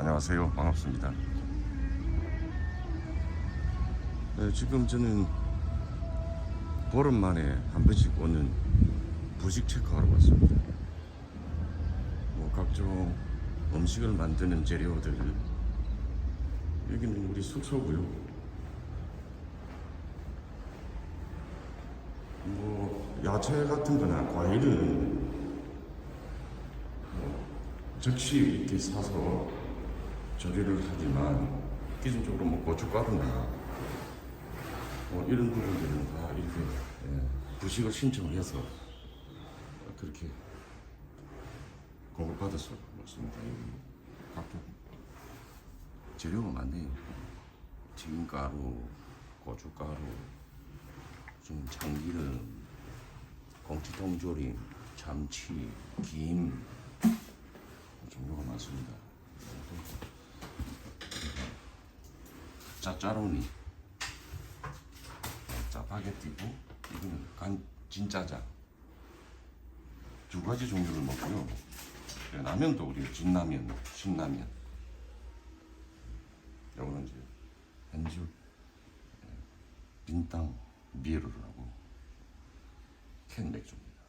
안녕하세요. 반갑습니다. 네, 지금 저는 보름 만에 한 번씩 오는 부식 체크하러 왔습니다. 뭐 각종 음식을 만드는 재료들 여기는 우리 숙소고요. 뭐 야채 같은 거나 과일은 즉시 이렇게 사서 조리를 하지만 기본적으로 뭐 고춧가루나 뭐 이런 부분들은 다 이렇게 예, 부식을 신청을 해서 그렇게 공급받아서 먹습니다. 여기 각종 재료가 많네요. 튀김가루, 고춧가루, 좀 참기름, 공치통조림, 참치, 김 종류가 많습니다. 짜짜로니, 짜파게티고 이거는 간 진짜장 두 가지 종류를 먹고요. 네, 라면도 우리 진라면, 신라면. 요거는 이제 예, 빈땅 비에르라고 캔 맥주입니다.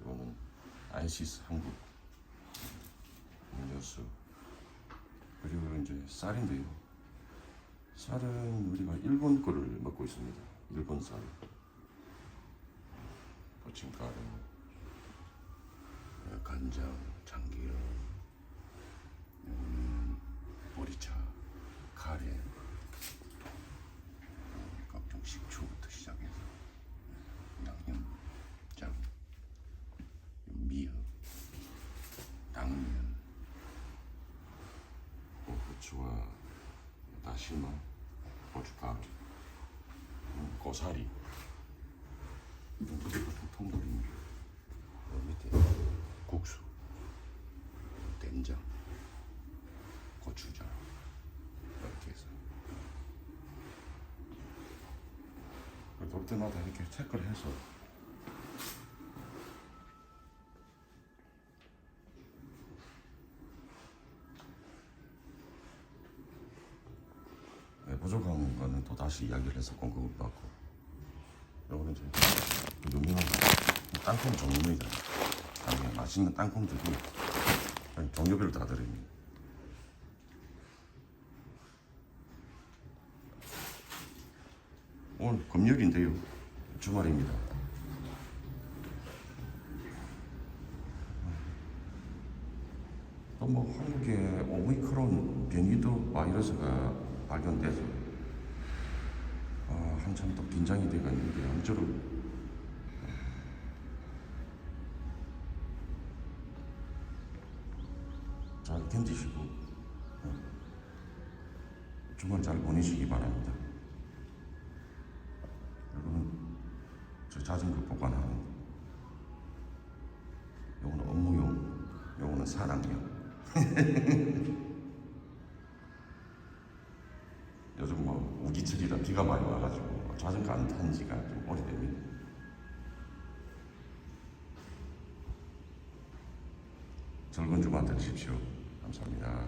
이거는 아이시스 한국 음료수 그리고 이제 쌀인데요. 쌀은 우리가 일본 거를 먹고 있습니다. 일본 쌀, 부침가루, 어, 간장, 참기름, 음, 보리차, 카레, 어, 각종 식초부터 시작해서 양념 장, 미역, 당면, 뭐 고추와 다시마, 고춧가루, 음, 고사리. 그 밑에 국수, 된장, 고추장. 이렇게 해서. 그래도 올 때마다 이렇게 체크를 해서 네, 부족한 거는 또 다시 이야기를 해서 공급을 받고. 요거는 이제 유명한 땅콩 종류입니다. 땅콩 맛있는 땅콩들이 종류별로 다 들어있습니다. 오늘 금요일인데요. 주말입니다. 또 뭐 한국에 오미크론 변이도 바이러스가 발견돼서 아, 한참 또 긴장이 돼가 있는데 아무쪼록 잘 견디시고 어, 주말 잘 보내시기 바랍니다. 이거는 저 자전거 보관하는 요거는 업무용, 요거는 사랑용. 요즘 뭐 우기철이라 비가 많이 와가지고 자전거 안 탄 지가 좀 오래됩니다. 즐거운 주말 되십시오. 감사합니다.